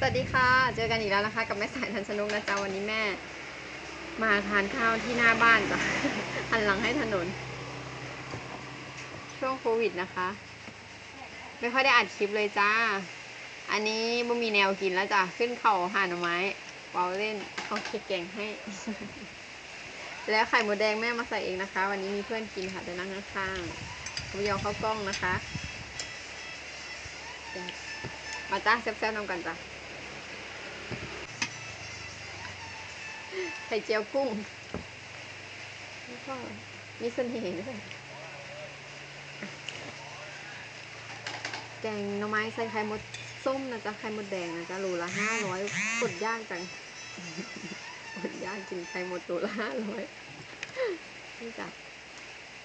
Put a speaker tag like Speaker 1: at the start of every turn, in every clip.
Speaker 1: สวัสดีค่ะ เจอกันอีกแล้วนะคะ กับแม่สายทันชนกนะจ๊ะวันนี้แม่ มาทานข้าวที่หน้าบ้านจ้ะหันหลังให้ถนน ช่วงโควิดนะคะ ไม่ค่อยได้อัดคลิปเลยจ้า อันนี้บ่มีแนวกินแล้วจ้ะขึ้นเขาหาหน่อไม้เปาเล่นเอาเค็ดแกงให้ แล้วไข่หมดแดงแม่มาใส่เองนะคะ วันนี้มีเพื่อนกินค่ะจะนั่งข้างๆผมยองเข้ากล้องนะคะมาจ้าแซ่บๆนำกันจ้ะ ไข่เจียวกุ้งแล้วก็มีเสน่ห์ด้วยแกงหน่อไม้ใส่ไข่มดส้มนะจ๊ะไข่มดแดงนะจ๊ะโลละห้าร้อยกดยากจังกดยากกินไข่มดโลละห้าร้อยนี่จ้ะ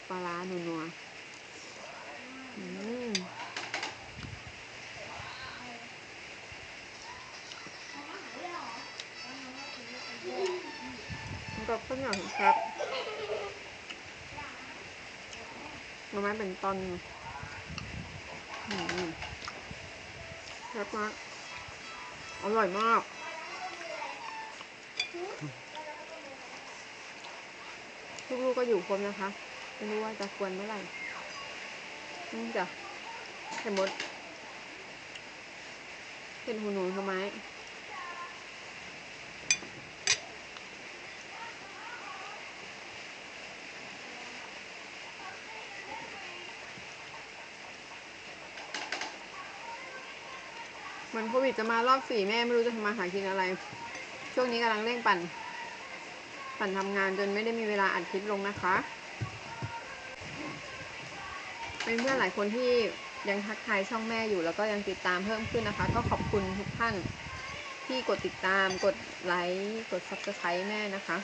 Speaker 1: ปลาร้านัวๆอืมแล้วก็ ข้าวเหนียวครับหน่อไม้เป็นตอนอืมครับมากอร่อยมาก ลูกๆก็อยู่ครบนะคะ ไม่รู้ว่าจะควรเมื่อไหร่นี่จ้ะไข่มดเป็นหูหนูทำไม เหมือนโควิดจะมารอบสี่แม่ไม่รู้จะทำมาหากินอะไร ช่วงนี้กำลังเร่งปั่น ปั่นทำงานจนไม่ได้มีเวลาอัดคลิปลงนะคะเป็นเพื่อนหลายคนที่ยังทักทายช่องแม่อยู่แล้วก็ยังติดตามเพิ่มขึ้นนะคะ ก็ขอบคุณทุกท่านที่กดติดตามกดไลค์กด subscribe แม่นะคะ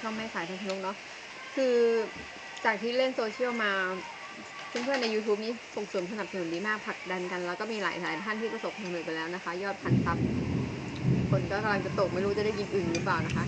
Speaker 1: ช่องแม่สายทันชนกเนาะคือจากที่เล่นโซเชียลมา เพื่อนๆใน YouTube นี้ส่งเสริมสนับสนุนดีมากผลักดันกัน แล้วก็มีหลายหลายท่านที่ประสบความสำเร็จไปแล้วนะคะ ยอดพันซับคนก็กำลังจะตกไม่รู้จะได้กินอื่นหรือเปล่านะคะ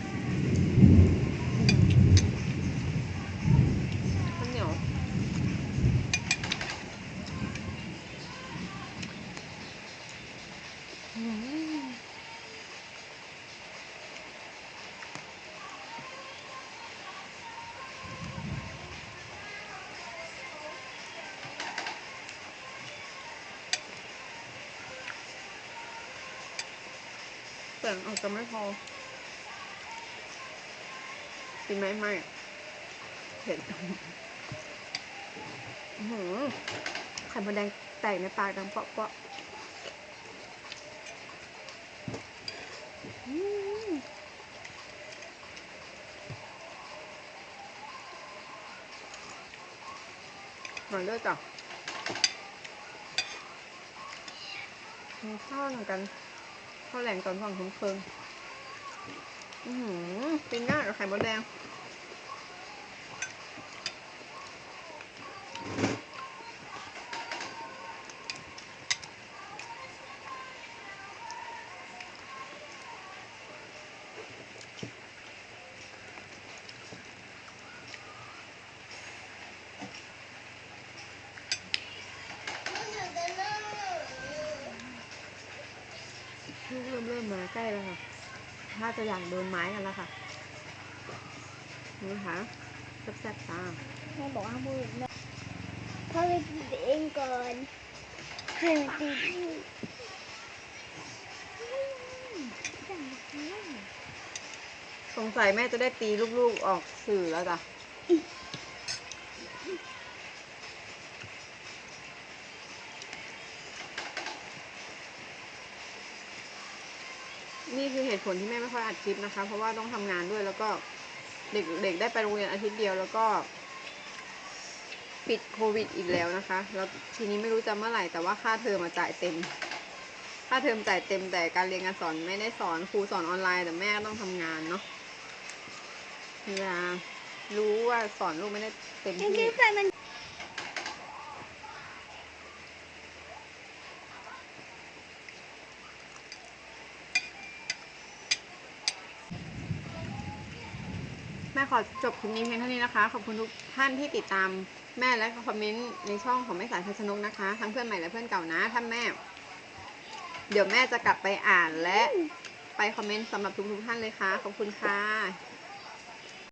Speaker 1: เปลือกออกจะไม่พอกินไหมไม่เผ็ดหือไข่มดแดงแตกในปากดังเปาะเปาะอืมหน่อยด้วยจ้ะมีข้าวเหมือนกัน ข้าวแหลงตอนฝั่งคุ้มเพิง อือหือปิ้งย่ายกับไข่มดแดง มเริ่มมาใกล้แล้วค่ะ ถ้าจะอยากโดนไม้กันแล้วค่ะนี่นะคะแซ่บๆจ้า
Speaker 2: แม่บอกว่ามือแม่พ่อไปตีตัวเองก่อนให้มันตีพี่
Speaker 1: สงสัยแม่จะได้ตีลูกๆออกสื่อแล้วจ้ะ นี่คือเหตุผลที่แม่ไม่ค่อยอัดคลิปนะคะ เพราะว่าต้องทำงานด้วยแล้วก็เด็กเด็กได้ไปโรงเรียนอาทิตย์เดียวแล้วก็ ปิดโควิดอีกแล้วนะคะ แล้วทีนี้ไม่รู้จะเมื่อไหร่แต่ว่าค่าเทอมมาจ่ายเต็ม ค่าเทอมจ่ายเต็มแต่การเรียนการสอนไม่ได้สอนครูสอนออนไลน์ แต่แม่ต้องทำงานเนาะเวลารู้ว่าสอนลูกไม่ได้เต็มที่ แม่ขอจบคลิปนี้เพียงเท่านี้นะคะ ขอบคุณทุกท่านที่ติดตามแม่และคอมเมนต์ในช่องของแม่สายทัศนกนะคะ ทั้งเพื่อนใหม่และเพื่อนเก่านะท่านแม่ เดี๋ยวแม่จะกลับไปอ่านและไปคอมเมนต์สำหรับทุกๆท่านเลยค่ะ ขอบคุณค่ะ